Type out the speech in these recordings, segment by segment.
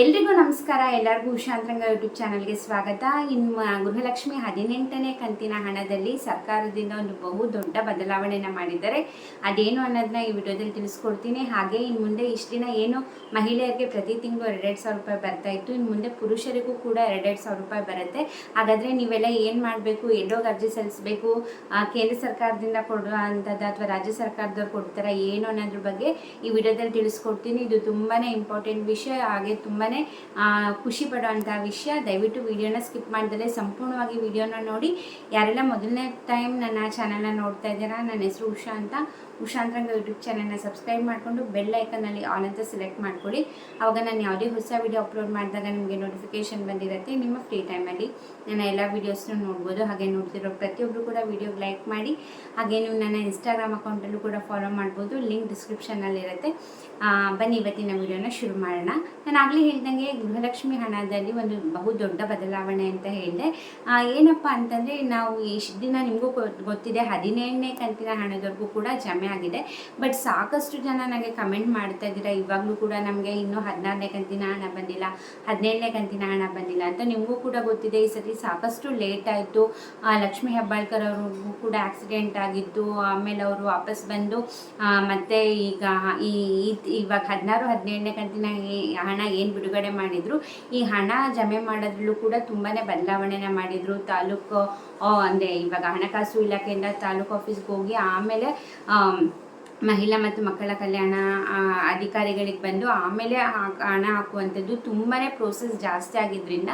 ಎಲ್ರಿಗೂ ನಮಸ್ಕಾರ. ಎಲ್ಲರಿಗೂ ಉಷಾಂತರಂಗ ಯೂಟ್ಯೂಬ್ ಚಾನಲ್ಗೆ ಸ್ವಾಗತ. ಇನ್ನು ಗೃಹಲಕ್ಷ್ಮಿ ಹದಿನೆಂಟನೇ ಕಂತಿನ ಹಣದಲ್ಲಿ ಸರ್ಕಾರದಿಂದ ಒಂದು ಬಹು ದೊಡ್ಡ ಬದಲಾವಣೆಯನ್ನು ಮಾಡಿದ್ದಾರೆ. ಅದೇನು ಅನ್ನೋದನ್ನ ಈ ವಿಡಿಯೋದಲ್ಲಿ ತಿಳಿಸ್ಕೊಡ್ತೀನಿ. ಹಾಗೆ ಇನ್ನು ಮುಂದೆ ಇಷ್ಟು ದಿನ ಏನು ಮಹಿಳೆಯರಿಗೆ ಪ್ರತಿ ತಿಂಗಳು ಎರಡೆರಡು ಸಾವಿರ ರೂಪಾಯಿ ಬರ್ತಾ ಇತ್ತು. ಇನ್ನು ಮುಂದೆ ಪುರುಷರಿಗೂ ಕೂಡ ಎರಡೆರಡು ಸಾವಿರ ರೂಪಾಯಿ ಬರುತ್ತೆ. ಹಾಗಾದರೆ ನೀವೆಲ್ಲ ಏನು ಮಾಡಬೇಕು? ಎಲ್ಲೋಗಿ ಅರ್ಜಿ ಸಲ್ಲಿಸಬೇಕು? ಕೇಂದ್ರ ಸರ್ಕಾರದಿಂದ ಕೊಡುವಂಥದ್ದು ಅಥವಾ ರಾಜ್ಯ ಸರ್ಕಾರದವ್ರು ಕೊಡ್ತಾರ ಏನು ಅನ್ನೋದ್ರ ಬಗ್ಗೆ ಈ ವಿಡಿಯೋದಲ್ಲಿ ತಿಳಿಸ್ಕೊಡ್ತೀನಿ. ಇದು ತುಂಬಾ ಇಂಪಾರ್ಟೆಂಟ್ ವಿಷಯ. ಹಾಗೆ ತುಂಬಾ ಖುಷಿ ಪಡುವಂಥ ವಿಷಯ. ದಯವಿಟ್ಟು ವಿಡಿಯೋನ ಸ್ಕಿಪ್ ಮಾಡಿದರೆ ಸಂಪೂರ್ಣವಾಗಿ ವಿಡಿಯೋನ ನೋಡಿ. ಯಾರೆಲ್ಲ ಮೊದಲನೇ ಟೈಮ್ ನನ್ನ ಚಾನಲ್ನ ನೋಡ್ತಾ ಇದ್ದೀರಾ, ನನ್ನ ಹೆಸರು ಉಷಾ ಅಂತ. ಉಷಾಂತರಂಗ ಯೂಟ್ಯೂಬ್ ಚಾನಲ್ನ ಸಬ್ಸ್ಕ್ರೈಬ್ ಮಾಡಿಕೊಂಡು ಬೆಲ್ ಐಕನಲ್ಲಿ ಆಲ್ ಅಂತ ಸೆಲೆಕ್ಟ್ ಮಾಡ್ಕೊಳ್ಳಿ. ಆವಾಗ ನಾನು ಯಾವುದೇ ಹೊಸ ವಿಡಿಯೋ ಅಪ್ಲೋಡ್ ಮಾಡಿದಾಗ ನಿಮಗೆ ನೋಟಿಫಿಕೇಶನ್ ಬಂದಿರುತ್ತೆ ನಿಮ್ಮ ಫ್ರೀ ಟೈಮಲ್ಲಿ ನನ್ನ ಎಲ್ಲ ವೀಡಿಯೋಸ್ನು ನೋಡ್ಬೋದು. ಹಾಗೆ ನೋಡ್ತಿರೋ ಪ್ರತಿಯೊಬ್ಬರು ಕೂಡ ವೀಡಿಯೋಗೆ ಲೈಕ್ ಮಾಡಿ. ಹಾಗೆ ನೀವು ನನ್ನ ಇನ್ಸ್ಟಾಗ್ರಾಮ್ ಅಕೌಂಟಲ್ಲೂ ಕೂಡ ಫಾಲೋ ಮಾಡ್ಬೋದು. ಲಿಂಕ್ ಡಿಸ್ಕ್ರಿಪ್ಷನಲ್ಲಿರುತ್ತೆ ಬನ್ನಿ ಇವತ್ತಿನ ವಿಡಿಯೋನ ಶುರು ಮಾಡೋಣ. ನಾನು ಆಗಲೇ ಹೇಳ್ದಂಗೆ ಗೃಹಲಕ್ಷ್ಮಿ ಹಣದಲ್ಲಿ ಒಂದು ಬಹು ದೊಡ್ಡ ಬದಲಾವಣೆ ಅಂತ ಹೇಳಿದೆ. ಏನಪ್ಪ ಅಂತಂದರೆ ನಾವು ಇಷ್ಟು ದಿನ ನಿಮಗೂ ಗೊತ್ತಿದೆ ಹದಿನೇಳನೇ ಕಂತಿನ ಹಣದವರೆಗೂ ಕೂಡ ಜಮೆ ಆಗಿದೆ. ಬಟ್ ಸಾಕಷ್ಟು ಜನ ನನಗೆ ಕಮೆಂಟ್ ಮಾಡ್ತಾ ಇದ್ದೀರಾ, ಇವಾಗಲೂ ಕೂಡ ನಮಗೆ ಇನ್ನೂ ಹದಿನಾರನೇ ಕಂತಿನ ಹಣ ಬಂದಿಲ್ಲ, ಹದಿನೇಳನೇ ಕಂತಿನ ಹಣ ಬಂದಿಲ್ಲ ಅಂತ ನಿಮಗೂ ಕೂಡ ಗೊತ್ತಿದೆ. ಈ ಸತಿ ಸಾಕಷ್ಟು ಲೇಟ್ ಆಯಿತು. ಲಕ್ಷ್ಮೀ ಹೆಬ್ಬಾಳ್ಕರ್ ಅವ್ರಿಗೂ ಕೂಡ ಆಕ್ಸಿಡೆಂಟ್ ಆಗಿತ್ತು ಆಮೇಲೆ ಅವರು ವಾಪಸ್ ಬಂದು ಮತ್ತೆ ಈಗ ಈ ಇವಾಗ ಹದಿನಾರು, ಹದಿನೇಳನೇ ಕಂತಿನ ಹಣ ಏನು ಬಿಡುಗಡೆ ಮಾಡಿದ್ರು, ಈ ಹಣ ಜಮೆ ಮಾಡೋದ್ರಲ್ಲೂ ಕೂಡ ತುಂಬಾ ಬದಲಾವಣೆನ ಮಾಡಿದ್ರು. ತಾಲೂಕು ಅಂದರೆ ಇವಾಗ ಹಣಕಾಸು ಇಲಾಖೆಯಿಂದ ತಾಲೂಕು ಆಫೀಸ್ಗೆ ಹೋಗಿ ಆಮೇಲೆ ಮಹಿಳಾ ಮತ್ತು ಮಕ್ಕಳ ಕಲ್ಯಾಣ ಅಧಿಕಾರಿಗಳಿಗೆ ಬಂದು ಆಮೇಲೆ ಹಣ ಹಾಕುವಂಥದ್ದು ತುಂಬಾ ಪ್ರೋಸೆಸ್ ಜಾಸ್ತಿ ಆಗಿದ್ದರಿಂದ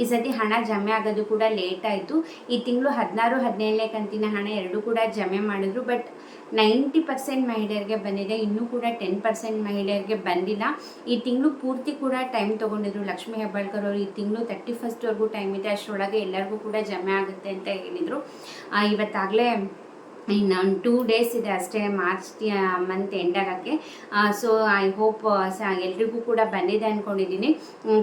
ಈ ಸತಿ ಹಣ ಜಮೆ ಆಗೋದು ಕೂಡ ಲೇಟ್ ಆಯಿತು. ಈ ತಿಂಗಳು ಹದಿನಾರು, ಹದಿನೇಳನೇ ಕಂತಿನ ಹಣ ಎರಡೂ ಕೂಡ ಜಮೆ ಮಾಡಿದ್ರು. ಬಟ್ ನೈಂಟಿ ಪರ್ಸೆಂಟ್ ಮಹಿಳೆಯರಿಗೆ ಬಂದಿದೆ, ಇನ್ನೂ ಕೂಡ ಟೆನ್ ಪರ್ಸೆಂಟ್ ಮಹಿಳೆಯರಿಗೆ ಬಂದಿಲ್ಲ. ಈ ತಿಂಗಳು ಪೂರ್ತಿ ಕೂಡ ಟೈಮ್ ತೊಗೊಂಡಿದ್ರು ಲಕ್ಷ್ಮೀ ಹೆಬ್ಬಾಳ್ಕರ್ ಅವರು. ಈ ತಿಂಗಳು ತರ್ಟಿ ಫಸ್ಟ್ವರೆಗೂ ಟೈಮ್ ಇದೆ, ಅಷ್ಟರೊಳಗೆ ಎಲ್ಲರಿಗೂ ಕೂಡ ಜಮೆ ಆಗುತ್ತೆ ಅಂತ ಹೇಳಿದರು. ಇವತ್ತಾಗಲೇ ಇನ್ನು ಒಂದು ಟೂ ಡೇಸ್ ಇದೆ ಅಷ್ಟೇ ಮಾರ್ಚ್ ಮಂತ್ ಎಂಡ್ ಆಗೋಕ್ಕೆ. ಸೊ ಐ ಹೋಪ್ ಸ, ಎಲ್ರಿಗೂ ಕೂಡ ಬಂದಿದೆ ಅಂದ್ಕೊಂಡಿದ್ದೀನಿ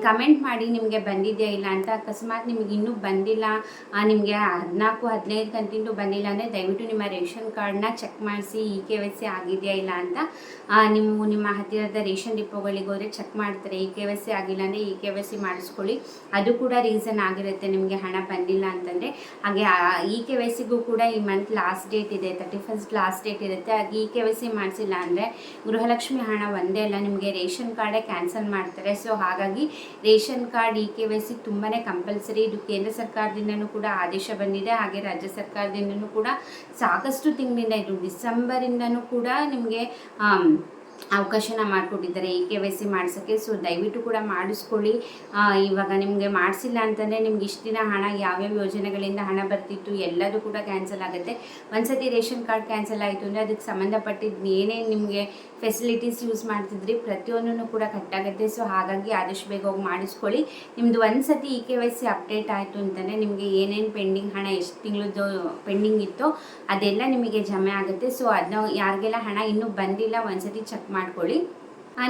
ಕಮೆಂಟ್ ಮಾಡಿ ನಿಮಗೆ ಬಂದಿದೆಯಾ ಇಲ್ಲ ಅಂತ. ಅಕಸ್ಮಾತ್ ನಿಮಗೆ ಇನ್ನೂ ಬಂದಿಲ್ಲ ನಿಮಗೆ ಹದಿನಾಲ್ಕು, ಹದಿನೈದು ಕಂತಿಂದು ಬಂದಿಲ್ಲ ಅಂದರೆ ದಯವಿಟ್ಟು ನಿಮ್ಮ ರೇಷನ್ ಕಾರ್ಡ್ನ ಚೆಕ್ ಮಾಡಿಸಿ ಇ ಕೆ ವೈ ಸಿ ಆಗಿದೆಯಾ ಇಲ್ಲ ಅಂತ. ನಿಮ್ಮ ನಿಮ್ಮ ಹತ್ತಿರದ ರೇಷನ್ ಡಿಪೋಗಳಿಗೆ ಹೋದರೆ ಚೆಕ್ ಮಾಡ್ತಾರೆ. ಈ ಕೆ ವೈ ಸಿ ಆಗಿಲ್ಲ ಅಂದರೆ ಇ ಕೆ ವೈ ಸಿ ಮಾಡಿಸ್ಕೊಳ್ಳಿ. ಅದು ಕೂಡ ರೀಸನ್ ಆಗಿರುತ್ತೆ ನಿಮಗೆ ಹಣ ಬಂದಿಲ್ಲ ಅಂತಂದರೆ. ಹಾಗೆ ಈ ಕೆ ವೈ ಸಿಗೂ ಕೂಡ ಈ ಮಂತ್ ಲಾಸ್ಟ್ ಡೇಟ್ ಇದೆ ತರ್ಟಿ ಫಸ್ಟ್ ಲಾಸ್ಟ್ ಡೇಟ್ ಇರುತ್ತೆ. ಹಾಗೆ ಇ ಕೆ ವೈ ಸಿ ಮಾಡಿಸಿಲ್ಲ ಅಂದರೆ ಗೃಹಲಕ್ಷ್ಮಿ ಹಣ ಒಂದೇ ಅಲ್ಲ, ನಿಮಗೆ ರೇಷನ್ ಕಾರ್ಡೇ ಕ್ಯಾನ್ಸಲ್ ಮಾಡ್ತಾರೆ. ಸೊ ಹಾಗಾಗಿ ration card E K Y C ತುಂಬಾ ಕಂಪಲ್ಸರಿ ಇದು ಕೇಂದ್ರ ಸರ್ಕಾರದಿಂದನೂ ಕೂಡ ಆದೇಶ ಬಂದಿದೆ. ಹಾಗೆ ರಾಜ್ಯ ಸರ್ಕಾರದಿಂದನೂ ಕೂಡ ಸಾಕಷ್ಟು ತಿಂಗಳಿಂದ ಇದು ಡಿಸೆಂಬರಿಂದನೂ ಕೂಡ ನಿಮಗೆ ಅವಕಾಶನ ಮಾಡಿಕೊಟ್ಟಿದ್ದಾರೆ, ಈ ಕೆ ವೈ ಸಿ ಮಾಡಿಸೋಕ್ಕೆ ಸೊ ದಯವಿಟ್ಟು ಕೂಡ ಮಾಡಿಸ್ಕೊಳ್ಳಿ. ಇವಾಗ ನಿಮಗೆ ಮಾಡಿಸಿಲ್ಲ ಅಂತಂದರೆ ನಿಮ್ಗೆ ಇಷ್ಟು ದಿನ ಹಣ, ಯಾವ್ಯಾವ ಯೋಜನೆಗಳಿಂದ ಹಣ ಬರ್ತಿತ್ತು ಎಲ್ಲದೂ ಕೂಡ ಕ್ಯಾನ್ಸಲ್ ಆಗುತ್ತೆ. ಒಂದ್ಸತಿ ರೇಷನ್ ಕಾರ್ಡ್ ಕ್ಯಾನ್ಸಲ್ ಆಯಿತು ಅಂದರೆ ಅದಕ್ಕೆ ಸಂಬಂಧಪಟ್ಟಿದ್ದು ಏನೇನು ನಿಮಗೆ ಫೆಸಿಲಿಟೀಸ್ ಯೂಸ್ ಮಾಡ್ತಿದ್ರಿ ಪ್ರತಿಯೊಂದೂ ಕೂಡ ಕಟ್ಟಾಗುತ್ತೆ. ಸೊ ಹಾಗಾಗಿ ಆದಷ್ಟು ಬೇಗ ಹೋಗಿ ಮಾಡಿಸ್ಕೊಳ್ಳಿ. ನಿಮ್ಮದು ಒಂದು ಸತಿ E K Y C update ಆಯಿತು ಅಂತಲೇ ನಿಮಗೆ ಏನೇನು ಪೆಂಡಿಂಗ್ ಹಣ, ಎಷ್ಟು ತಿಂಗಳದ್ದು ಪೆಂಡಿಂಗ್ ಇತ್ತೋ ಅದೆಲ್ಲ ನಿಮಗೆ ಜಮೆ ಆಗುತ್ತೆ. ಸೊ ಅದನ್ನ ಯಾರಿಗೆಲ್ಲ ಹಣ ಇನ್ನೂ ಬಂದಿಲ್ಲ, ಒಂದ್ಸತಿ ಚೆಕ್ ಮಾಡ್ಕೊಳ್ಳಿ.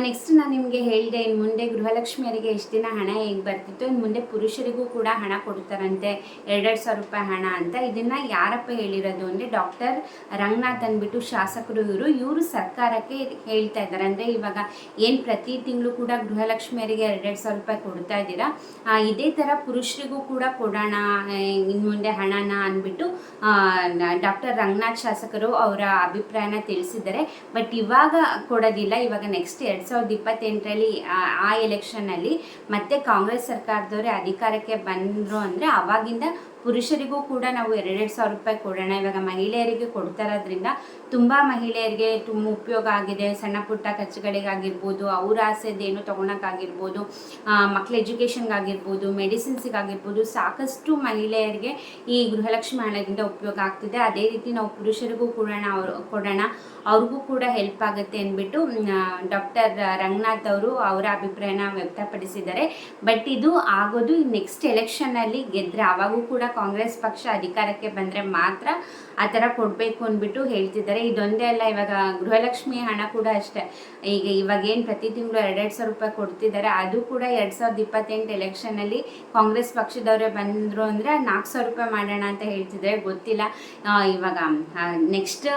ನೆಕ್ಸ್ಟ್ ನಾನು ನಿಮಗೆ ಹೇಳಿದೆ ಇನ್ನು ಮುಂದೆ ಗೃಹಲಕ್ಷ್ಮಿಯರಿಗೆ ಎಷ್ಟು ದಿನ ಹಣ ಹೇಗೆ ಬರ್ತಿತ್ತು ಇನ್ನು ಮುಂದೆ ಪುರುಷರಿಗೂ ಕೂಡ ಹಣ ಕೊಡ್ತಾರಂತೆ, ಎರಡೆರಡು ಸಾವಿರ ರೂಪಾಯಿ ಹಣ ಅಂತ. ಇದನ್ನು ಯಾರಪ್ಪ ಹೇಳಿರೋದು ಅಂದರೆ ಡಾಕ್ಟರ್ ರಂಗನಾಥ್ ಅಂದ್ಬಿಟ್ಟು ಶಾಸಕರು ಇವರು. ಇವರು ಸರ್ಕಾರಕ್ಕೆ ಹೇಳ್ತಾ ಇದ್ದಾರೆ. ಅಂದರೆ ಇವಾಗ ಏನು ಪ್ರತಿ ತಿಂಗಳು ಕೂಡ ಗೃಹಲಕ್ಷ್ಮಿಯರಿಗೆ ಎರಡೆರಡು ಸಾವಿರ ರೂಪಾಯಿ ಕೊಡ್ತಾ ಇದ್ದೀರಾ ಇದೇ ಥರ ಪುರುಷರಿಗೂ ಕೂಡ ಕೊಡೋಣ ಇನ್ನು ಮುಂದೆ ಹಣನ ಅಂದ್ಬಿಟ್ಟು ಡಾಕ್ಟರ್ ರಂಗನಾಥ್ ಶಾಸಕರು ಅವರ ಅಭಿಪ್ರಾಯನ ತಿಳಿಸಿದ್ದಾರೆ. ಬಟ್ ಇವಾಗ ಕೊಡೋದಿಲ್ಲ. ಇವಾಗ ನೆಕ್ಸ್ಟ್ ಸಾವಿರದ ಇಪ್ಪತ್ತೆಂಟರಲ್ಲಿ, ಆ ಎಲೆಕ್ಷನ್ನಲ್ಲಿ ಮತ್ತೆ ಕಾಂಗ್ರೆಸ್ ಸರ್ಕಾರದವರೇ ಅಧಿಕಾರಕ್ಕೆ ಬಂದರು ಅಂದರೆ ಅವಾಗಿಂದ ಪುರುಷರಿಗೂ ಕೂಡ ನಾವು ಎರಡೆರಡು ಸಾವಿರ ರೂಪಾಯಿ ಕೊಡೋಣ. ಇವಾಗ ಮಹಿಳೆಯರಿಗೆ ಕೊಡ್ತಾ ಇರೋದ್ರಿಂದ ತುಂಬ ಮಹಿಳೆಯರಿಗೆ ತುಂಬ ಉಪಯೋಗ ಆಗಿದೆ. ಸಣ್ಣ ಪುಟ್ಟ ಖರ್ಚುಗಳಿಗಾಗಿರ್ಬೋದು, ಅವ್ರ ಆಸೆದೇನು ತೊಗೊಳಕ್ಕಾಗಿರ್ಬೋದು ಮಕ್ಳ ಎಜುಕೇಷನ್ಗಾಗಿರ್ಬೋದು, ಮೆಡಿಸಿನ್ಸಿಗಾಗಿರ್ಬೋದು, ಸಾಕಷ್ಟು ಮಹಿಳೆಯರಿಗೆ ಈ ಗೃಹಲಕ್ಷ್ಮಿ ಹಣದಿಂದ ಉಪಯೋಗ ಆಗ್ತಿದೆ. ಅದೇ ರೀತಿ ನಾವು ಪುರುಷರಿಗೂ ಕೊಡೋಣ ಅವ್ರು ಕೊಡೋಣ. ಅವ್ರಿಗೂ ಕೂಡ ಹೆಲ್ಪ್ ಆಗುತ್ತೆ ಅಂದ್ಬಿಟ್ಟು ಡಾಕ್ಟರ್ ರಂಗನಾಥ್ ಅವರು ಅವರ ಅಭಿಪ್ರಾಯನ ವ್ಯಕ್ತಪಡಿಸಿದ್ದಾರೆ. ಬಟ್ ಇದು ಆಗೋದು ನೆಕ್ಸ್ಟ್ ಎಲೆಕ್ಷನ್ನಲ್ಲಿ ಗೆದ್ದರೆ ಅವಾಗೂ ಕೂಡ ಕಾಂಗ್ರೆಸ್ ಪಕ್ಷ ಅಧಿಕಾರಕ್ಕೆ ಬಂದರೆ ಮಾತ್ರ ಆ ಥರ ಕೊಡಬೇಕು ಅಂದ್ಬಿಟ್ಟು ಹೇಳ್ತಿದ್ದಾರೆ. ಇದೊಂದೇ ಅಲ್ಲ, ಇವಾಗ ಗೃಹಲಕ್ಷ್ಮಿ ಹಣ ಕೂಡ ಅಷ್ಟೇ. ಈಗ ಇವಾಗ ಏನು ಪ್ರತಿ ತಿಂಗಳು ಎರಡೆರಡು ಸಾವಿರ ರೂಪಾಯಿ ಕೊಡ್ತಿದ್ದಾರೆ, ಅದು ಕೂಡ ಎರಡು ಸಾವಿರದ ಇಪ್ಪತ್ತೆಂಟು ಎಲೆಕ್ಷನಲ್ಲಿ ಕಾಂಗ್ರೆಸ್ ಪಕ್ಷದವರೇ ಬಂದರು ಅಂದರೆ ನಾಲ್ಕು ಸಾವಿರ ರೂಪಾಯಿ ಮಾಡೋಣ ಅಂತ ಹೇಳ್ತಿದ್ದಾರೆ. ಗೊತ್ತಿಲ್ಲ. ಇವಾಗ ನೆಕ್ಸ್ಟ್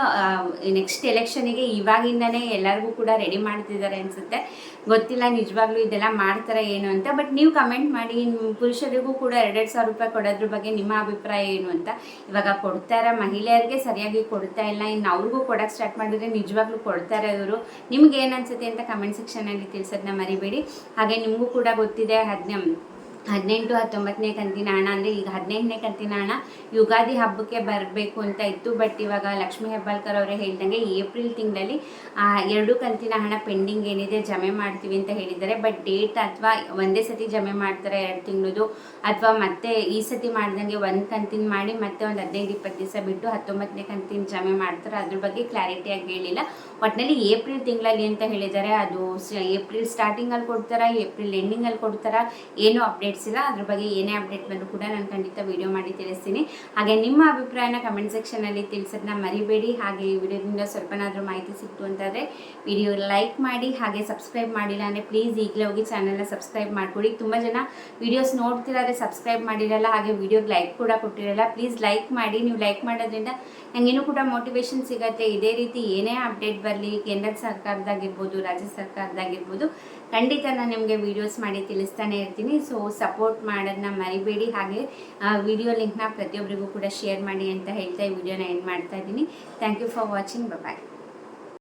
ನೆಕ್ಸ್ಟ್ ಎಲೆಕ್ಷನಿಗೆ ಇವಾಗಿಂದನೇ ಎಲ್ಲರಿಗೂ ಕೂಡ ರೆಡಿ ಮಾಡ್ತಿದ್ದಾರೆ. ಮಾಡ್ತಾರೆ ಅನಿಸುತ್ತೆ. ಗೊತ್ತಿಲ್ಲ, ನಿಜವಾಗ್ಲೂ ಇದೆಲ್ಲ ಮಾಡ್ತಾರೆ ಏನು ಅಂತ. ಬಟ್ ನೀವು ಕಮೆಂಟ್ ಮಾಡಿ ಪುರುಷರಿಗೂ ಕೂಡ ಎರಡೆರಡು ಸಾವಿರ ರೂಪಾಯಿ ಕೊಡೋದ್ರ ಬಗ್ಗೆ ನಿಮ್ಮ ಅಭಿಪ್ರಾಯ ಏನು ಅಂತ. ಇವಾಗ ಕೊಡ್ತಾರ? ಮಹಿಳೆಯರಿಗೆ ಸರಿಯಾಗಿ ಕೊಡ್ತಾ ಇಲ್ಲ. ಇನ್ನು ಅವ್ರಿಗೂ ಕೊಡೋಕ್ಕೆ ಸ್ಟಾರ್ಟ್ ಮಾಡಿದ್ರೆ ನಿಜವಾಗ್ಲೂ ಕೊಡ್ತಾರೆ ಇವರು. ನಿಮ್ಗೆ ಏನು ಅನ್ಸುತ್ತೆ ಅಂತ ಕಮೆಂಟ್ ಸೆಕ್ಷನಲ್ಲಿ ತಿಳಿಸೋದನ್ನ ಮರಿಬೇಡಿ. ಹಾಗೆ ನಿಮಗೂ ಕೂಡ ಗೊತ್ತಿದೆ. ಹದಿನ ಹದಿನೆಂಟು, ಹತ್ತೊಂಬತ್ತನೇ ಕಂತಿನ ಹಣ ಅಂದರೆ ಈಗ ಹದಿನೆಂಟನೇ ಕಂತಿನ ಹಣ ಯುಗಾದಿ ಹಬ್ಬಕ್ಕೆ ಬರಬೇಕು ಅಂತ ಇತ್ತು. ಬಟ್ ಇವಾಗ ಲಕ್ಷ್ಮೀ ಹೆಬ್ಬಾಳ್ಕರ್ ಅವರೇ ಹೇಳ್ದಂಗೆ ಏಪ್ರಿಲ್ ತಿಂಗಳಲ್ಲಿ ಎರಡು ಕಂತಿನ ಹಣ ಪೆಂಡಿಂಗ್ ಏನಿದೆ ಜಮೆ ಮಾಡ್ತೀವಿ ಅಂತ ಹೇಳಿದ್ದಾರೆ. ಬಟ್ ಡೇಟ್ ಅಥವಾ ಒಂದೇ ಸತಿ ಜಮೆ ಮಾಡ್ತಾರೆ ಎರಡು ತಿಂಗಳದು, ಅಥವಾ ಮತ್ತೆ ಈ ಸತಿ ಮಾಡ್ದಂಗೆ ಒಂದು ಕಂತಿನ ಮಾಡಿ ಮತ್ತೆ ಒಂದು ಹದಿನೈದು, ಇಪ್ಪತ್ತು ದಿವಸ ಬಿಟ್ಟು ಹತ್ತೊಂಬತ್ತನೇ ಕಂತಿನ ಜಮೆ ಮಾಡ್ತಾರೆ. ಅದ್ರ ಬಗ್ಗೆ ಕ್ಲಾರಿಟಿಯಾಗಿ ಹೇಳಿಲ್ಲ. ಒಟ್ಟಿನಲ್ಲಿ ಏಪ್ರಿಲ್ ತಿಂಗಳಲ್ಲಿ ಅಂತ ಹೇಳಿದ್ದಾರೆ, ಅದು ಏಪ್ರಿಲ್ ಸ್ಟಾರ್ಟಿಂಗಲ್ಲಿ ಕೊಡ್ತಾರಾ, ಏಪ್ರಿಲ್ ಎಂಡಿಂಗಲ್ಲಿ ಕೊಡ್ತಾರಾ, ಏನು ಅಪ್ಡೇಟ್ಸ್ ಇಲ್ಲ, ಅದ್ರ ಬಗ್ಗೆ ಏನೇ ಅಪ್ಡೇಟ್ ಬಂದರೂ ಕೂಡ ನಾನು ಖಂಡಿತ ವೀಡಿಯೋ ಮಾಡಿ ತಿಳಿಸ್ತೀನಿ. ಹಾಗೆ ನಿಮ್ಮ ಅಭಿಪ್ರಾಯನ ಕಮೆಂಟ್ ಸೆಕ್ಷನಲ್ಲಿ ತಿಳಿಸೋದನ್ನ ಮರಿಬೇಡಿ. ಹಾಗೆ ಈ ವಿಡಿಯೋದಿಂದ ಸ್ವಲ್ಪನಾದರೂ ಮಾಹಿತಿ ಸಿಕ್ತು ಅಂತಂದರೆ ವಿಡಿಯೋ ಲೈಕ್ ಮಾಡಿ, ಹಾಗೆ ಸಬ್ಸ್ಕ್ರೈಬ್ ಮಾಡಿಲ್ಲ ಅಂದರೆ ಪ್ಲೀಸ್ ಈಗಲೇ ಹೋಗಿ ಚಾನಲ್ನ ಸಬ್ಸ್ಕ್ರೈಬ್ ಮಾಡ್ಕೊಳ್ಳಿ ತುಂಬ ಜನ ವೀಡಿಯೋಸ್ ನೋಡ್ತಿರಾದ್ರೆ ಸಬ್ಸ್ಕ್ರೈಬ್ ಮಾಡಿರಲ್ಲ, ಹಾಗೆ ವೀಡಿಯೋಗೆ ಲೈಕ್ ಕೂಡ ಕೊಟ್ಟಿರಲ್ಲ. ಪ್ಲೀಸ್ ಲೈಕ್ ಮಾಡಿ. ನೀವು ಲೈಕ್ ಮಾಡೋದ್ರಿಂದ ನನಗೇನು ಕೂಡ ಮೋಟಿವೇಶನ್ ಸಿಗುತ್ತೆ. ಇದೇ ರೀತಿ ಏನೇ ಅಪ್ಡೇಟ್ ಬರಲಿ, ಕೇಂದ್ರ ಸರ್ಕಾರದಾಗಿರ್ಬೋದು, ರಾಜ್ಯ ಸರ್ಕಾರದಾಗಿರ್ಬೋದು, ಖಂಡಿತ ನಾನು ನಿಮಗೆ ವೀಡಿಯೋಸ್ ಮಾಡಿ ತಿಳಿಸ್ತಾನೆ ಇರ್ತೀನಿ. ಸೊ ಸಪೋರ್ಟ್ ಮಾಡೋದನ್ನ ಮರಿಬೇಡಿ. ಹಾಗೆ ವಿಡಿಯೋ ಲಿಂಕ್ನ ಪ್ರತಿಯೊಬ್ಬರಿಗೂ ಕೂಡ ಶೇರ್ ಮಾಡಿ ಅಂತ ಹೇಳ್ತಾ ಈ ವಿಡಿಯೋನ ಎಂಡ್ ಮಾಡ್ತಾ ಇದ್ದೀನಿ. Thank you for watching bye